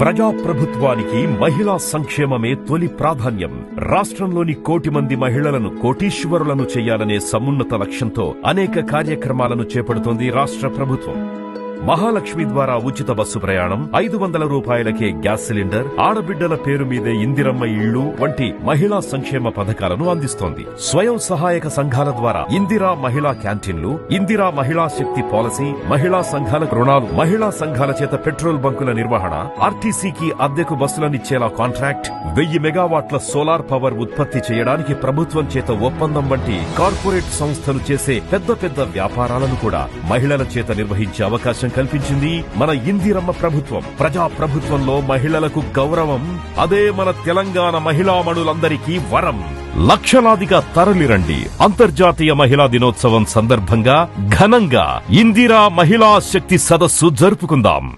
ప్రజాప్రభుత్వానికి మహిళా సంక్షేమమే తొలి ప్రాధాన్యం. రాష్ట్రంలోని కోటి మంది మహిళలను కోటీశ్వరులను చేయాలనే సమున్నత లక్ష్యంతో అనేక కార్యక్రమాలను చేపడుతోంది రాష్ట్ర ప్రభుత్వం. మహాలక్ష్మి ద్వారా ఉచిత బస్సు ప్రయాణం ఐదు వందల రూపాయలకే గ్యాస్ సిలిండర్ ఆడబిడ్డల పేరు మీదే ఇందిరమ్మ ఇళ్ళు వంటి మహిళా సంక్షేమ పథకాలను అందిస్తోంది. స్వయం సహాయక సంఘాల ద్వారా ఇందిరా మహిళా క్యాంటీన్లు ఇందిరా మహిళా శక్తి పాలసీ మహిళా సంఘాల రుణాలు మహిళా సంఘాల చేత పెట్రోల్ బంకుల నిర్వహణ ఆర్టీసీకి అద్దెకు బస్సులనిచ్చేలా కాంట్రాక్ట్ వెయ్యి మెగావాట్ల సోలార్ పవర్ ఉత్పత్తి చేయడానికి ప్రభుత్వం చేత ఒప్పందం వంటి కార్పొరేట్ సంస్థలు చేసే పెద్ద పెద్ద వ్యాపారాలను కూడా మహిళల చేత నిర్వహించే అవకాశం కల్పించింది మన ఇందిరమ్మ ప్రభుత్వం. ప్రజా ప్రభుత్వంలో మహిళలకు గౌరవం అదే మన తెలంగాణ మహిళామణులందరికీ వరం. లక్షలాదిగా తరలిరండి. అంతర్జాతీయ మహిళా దినోత్సవం సందర్భంగా ఘనంగా ఇందిరా మహిళా శక్తి సదస్సు జరుపుకుందాం.